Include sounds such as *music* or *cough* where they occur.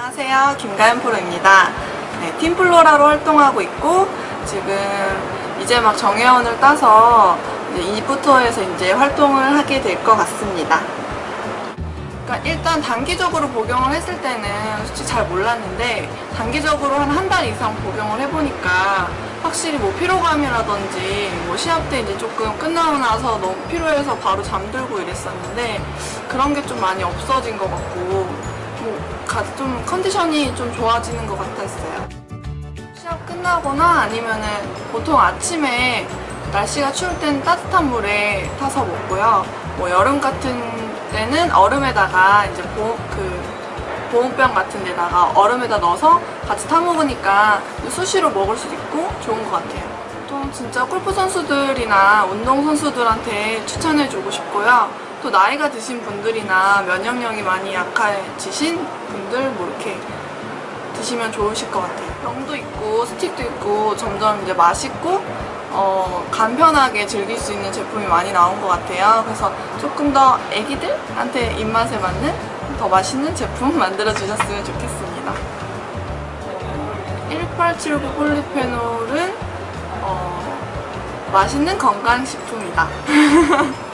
안녕하세요. 김가연 프로입니다. 네, 팀플로라로 활동하고 있고 지금 이제 막 정회원을 따서 이제 2부터에서 이제 활동을 하게 될 것 같습니다. 그러니까 일단 단기적으로 복용을 했을 때는 솔직히 잘 몰랐는데 단기적으로 한 한 달 이상 복용을 해보니까 확실히 뭐 피로감이라든지 뭐 시합 때 이제 조금 끝나고 나서 너무 피로해서 바로 잠들고 이랬었는데 그런 게 좀 많이 없어진 것 같고 뭐좀 컨디션이 좀 좋아지는 것 같았어요. 시합 끝나거나 아니면은 보통 아침에 날씨가 추울 땐 따뜻한 물에 타서 먹고요. 뭐 여름 같은 때는 얼음에다가 이제 보, 그 보온병 같은 데다가 얼음에다 넣어서 같이 타 먹으니까 수시로 먹을 수도 있고 좋은 것 같아요. 또 진짜 골프 선수들이나 운동 선수들한테 추천해주고 싶고요. 또 나이가 드신 분들이나 면역력이 많이 약해지신 분들 뭐 이렇게 드시면 좋으실 것 같아요. 병도 있고 스틱도 있고 점점 이제 맛있고 어, 간편하게 즐길 수 있는 제품이 많이 나온 것 같아요. 그래서 조금 더 애기들한테 입맛에 맞는 더 맛있는 제품 *laughs* 만들어 주셨으면 좋겠습니다. 1879 폴리페놀은 어, 맛있는 건강식품이다. *laughs*